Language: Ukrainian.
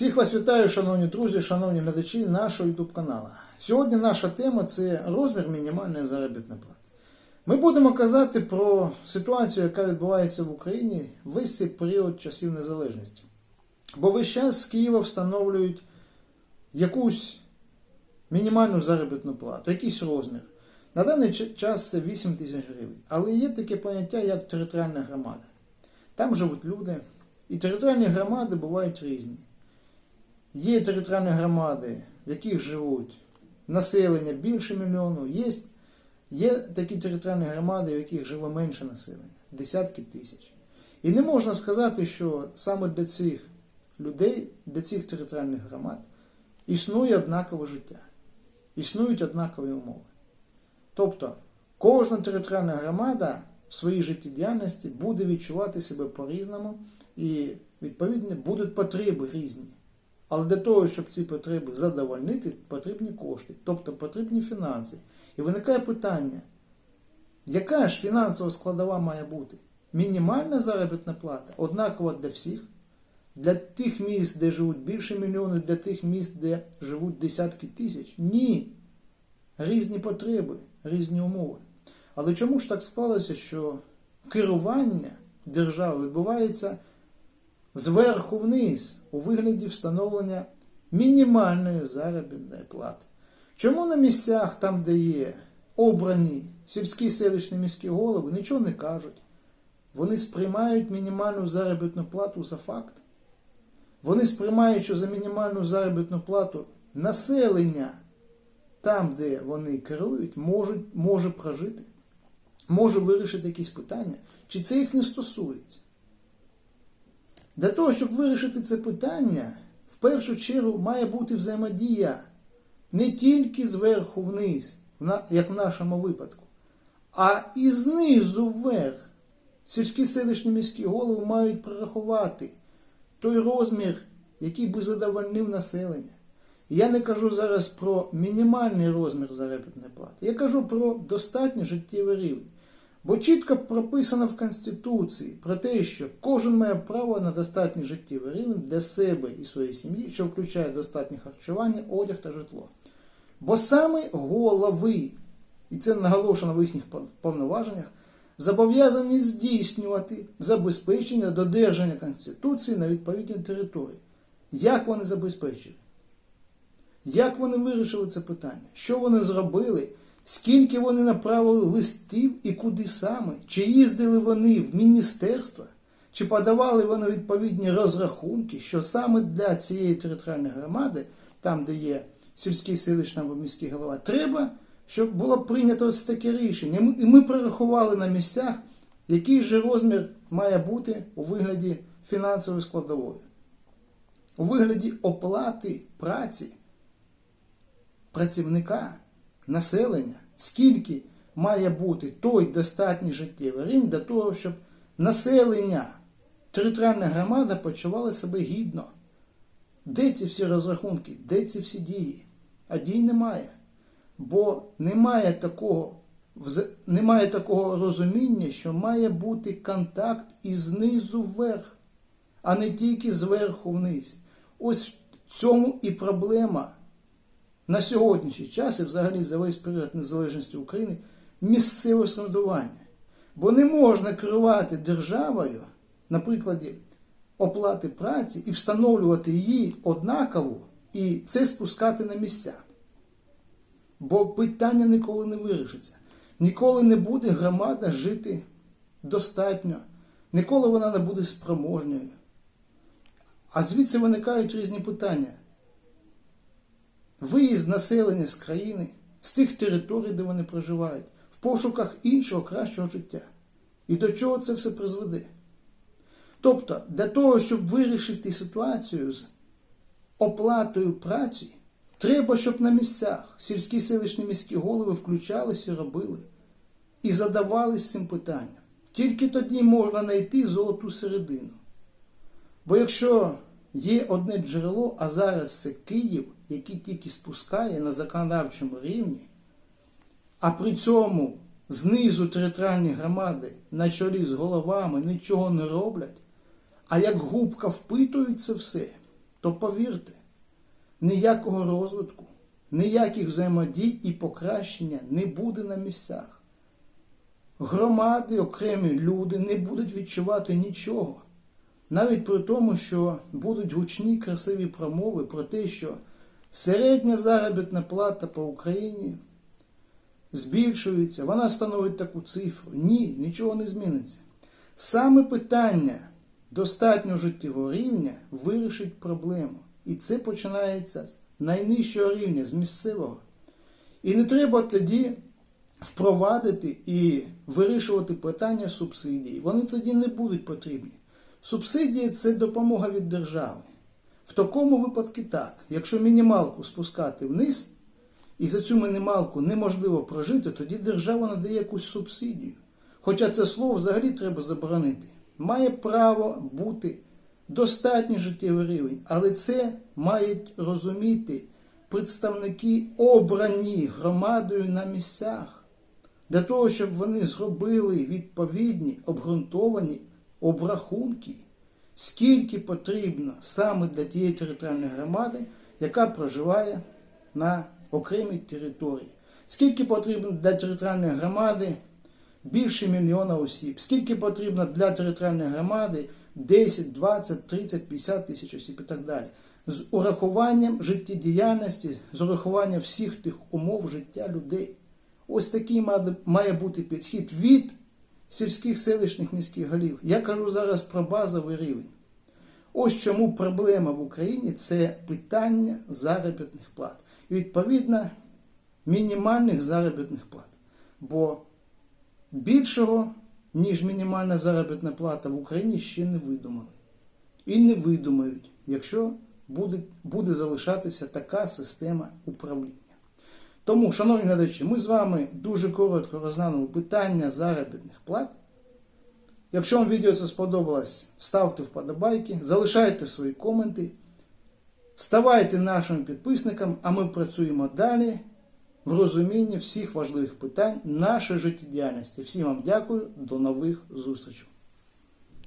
Всіх вас вітаю, шановні друзі, шановні глядачі нашого YouTube каналу. Сьогодні наша тема це розмір мінімальної заробітної плати. Ми будемо казати про ситуацію, яка відбувається в Україні весь цей період часів незалежності. Бо весь час з Києва встановлюють якусь мінімальну заробітну плату, якийсь розмір. На даний час це 8 тисяч гривень. Але є таке поняття, як територіальна громада. Там живуть люди, і територіальні громади бувають різні. Є територіальні громади, в яких живуть населення більше мільйону, є, є такі територіальні громади, в яких живе менше населення, десятки тисяч. І не можна сказати, що саме для цих людей, для цих територіальних громад існує однакове життя, існують однакові умови. Тобто, кожна територіальна громада в своїй життєдіяльності буде відчувати себе по-різному і, відповідно, будуть потреби різні. Але для того, щоб ці потреби задовольнити, потрібні кошти, тобто потрібні фінанси. І виникає питання, яка ж фінансова складова має бути? Мінімальна заробітна плата однакова для всіх, для тих міст, де живуть більше мільйону, для тих міст, де живуть десятки тисяч? Ні. Різні потреби, різні умови. Але чому ж так склалося, що керування держави відбувається зверху вниз у вигляді встановлення мінімальної заробітної плати. Чому на місцях, там, де є обрані сільські селищні міські голови, нічого не кажуть? Вони сприймають мінімальну заробітну плату за факт. Вони сприймають, що за мінімальну заробітну плату населення там, де вони керують, можуть, може прожити, може вирішити якісь питання, чи це їх не стосується. Для того, щоб вирішити це питання, в першу чергу має бути взаємодія не тільки зверху вниз, як в нашому випадку, а і знизу вверх. Сільські селищні міські голови мають прорахувати той розмір, який би задовольнив населення. Я не кажу зараз про мінімальний розмір заробітної плати, я кажу про достатній життєвий рівень. Бо чітко прописано в Конституції про те, що кожен має право на достатній життєвий рівень для себе і своєї сім'ї, що включає достатнє харчування, одяг та житло. Бо саме голови, і це наголошено в їхніх повноваженнях, зобов'язані здійснювати забезпечення додержання Конституції на відповідній території. Як вони забезпечили? Як вони вирішили це питання? Що вони зробили? Скільки вони направили листів і куди саме? Чи їздили вони в міністерства? Чи подавали вони відповідні розрахунки, що саме для цієї територіальної громади, там, де є сільський селищний або міський голова, треба, щоб було прийнято ось таке рішення. І ми- прорахували на місцях, який же розмір має бути у вигляді фінансової складової, у вигляді оплати праці працівника, населення, скільки має бути той достатній життєвий рівень для того, щоб населення, територіальна громада почувала себе гідно. Де ці всі розрахунки, де ці всі дії? А дій немає. Бо немає такого, немає такого розуміння, що має бути контакт із знизу вверх, а не тільки зверху вниз. Ось в цьому і проблема на сьогоднішній час і взагалі за весь період незалежності України місцеве самоврядування. Бо не можна керувати державою на прикладі оплати праці і встановлювати її однаково і це спускати на місця. Бо питання ніколи не вирішиться. Ніколи не буде громада жити достатньо, ніколи вона не буде спроможньою. А звідси виникають різні питання виїзд населення з країни, з тих територій, де вони проживають, в пошуках іншого кращого життя. І до чого це все призведе? Тобто, для того, щоб вирішити ситуацію з оплатою праці, треба, щоб на місцях сільські селищні міські голови включалися робили і задавались цим питанням. Тільки тоді можна знайти золоту середину. Бо якщо є одне джерело, а зараз це Київ, який тільки спускає на законодавчому рівні, а при цьому знизу територіальні громади на чолі з головами нічого не роблять, а як губка впитують це все, то повірте, ніякого розвитку, ніяких взаємодій і покращення не буде на місцях. Громади, окремі люди не будуть відчувати нічого. Навіть при тому, що будуть гучні красиві промови про те, що середня заробітна плата по Україні збільшується, вона становить таку цифру. Ні, нічого не зміниться. Саме питання достатнього життєвого рівня вирішить проблему. І це починається з найнижчого рівня, з місцевого. І не треба тоді впровадити і вирішувати питання субсидій. Вони тоді не будуть потрібні. Субсидії це допомога від держави. В такому випадку так, якщо мінімалку спускати вниз, і за цю мінімалку неможливо прожити, тоді держава надає якусь субсидію. Хоча це слово взагалі треба заборонити. Має право бути достатній життєвий рівень, але це мають розуміти представники, обрані громадою на місцях, для того, щоб вони зробили відповідні обґрунтовані обрахунки, скільки потрібно саме для тієї територіальної громади, яка проживає на окремій території. Скільки потрібно для територіальної громади більше мільйона осіб, скільки потрібно для територіальної громади 10, 20, 30, 50 тисяч осіб і так далі. З урахуванням життєдіяльності, з урахуванням всіх тих умов життя людей. Ось такий має- бути підхід від сільських селищних міських голів. Я кажу зараз про базовий рівень. Ось чому проблема в Україні це питання заробітних плат. І відповідно мінімальних заробітних плат. Бо більшого, ніж мінімальна заробітна плата в Україні ще не видумали. І не видумають, якщо буде, буде залишатися така система управління. Тому, шановні глядачі, ми з вами дуже коротко розглянули питання заробітних плат. Якщо вам відео це сподобалось, ставте вподобайки, залишайте свої коменти, ставайте нашими підписниками, а ми працюємо далі в розумінні всіх важливих питань нашої життєдіяльності. Всім вам дякую, до нових зустрічей.